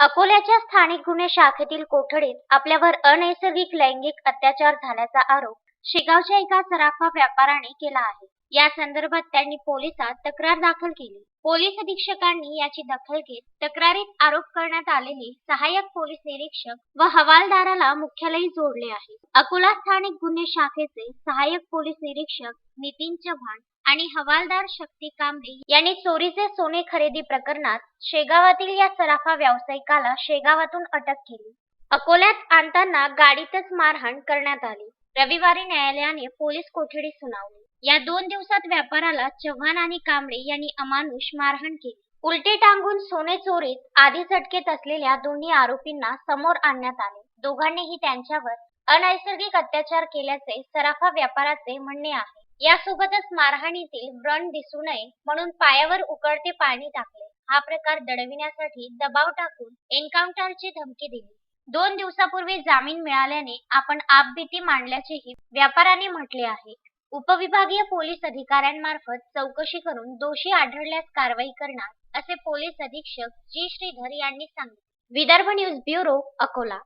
अकोल्याच्या स्थानिक गुन्हे शाखेतील कोठडीत आपल्यावर अनैसर्गिक लैंगिक अत्याचार झाल्याचा आरोप शेगावच्या एका सराफा व्यापाऱ्याने केला आहे. या संदर्भात त्यांनी पोलिसात तक्रार दाखल केली. पोलीस अधीक्षकांनी याची दखल घेत तक्रारीत आरोप करण्यात आलेले सहाय्यक पोलीस निरीक्षक व हवालदाराला मुख्यालयी जोडले आहे. अकोला स्थानिक गुन्हे शाखेचे सहाय्यक पोलीस निरीक्षक नितीन चव्हाण आणि हवालदार शक्ती कांबळे यांनी चोरीचे सोने खरेदी प्रकरणात शेगावातील या सराफा व्यावसायिकाला शेगावातून अटक केली. अकोल्यात आणताना गाडीतच मारहाण करण्यात आली. रविवारी न्यायालयाने पोलीस कोठडी सुनावली. या दोन दिवसात व्यापाराला चव्हाण आणि कांबळे यांनी अमानुष मारहाण केली. उलटे टांगून सोने चोरीत आधीच अटकेत असलेल्या दोन्ही आरोपींना समोर आणण्यात आले. दोघांनीही त्यांच्यावर अनैसर्गिक अत्याचार केल्याचे सराफा व्यापाराचे म्हणणे आहे. यासोबतच मारहाणीतील व्रण दिसू नये म्हणून पायावर उकळते पाणी टाकले. हा प्रकार दडविण्यासाठी दबाव टाकून एन्काउंटरची धमकी दिली. दोन दिवसापूर्वी जामीन मिळाल्याने आपण आपबीती मांडल्याचेही व्यापाराने म्हटले आहे. उपविभागीय पोलीस अधिकाऱ्यांमार्फत चौकशी करून दोषी आढळल्यास कारवाई करणार असे पोलीस अधीक्षक जी. श्रीधर यांनी सांगितले. Vidarbha news bureau Akola.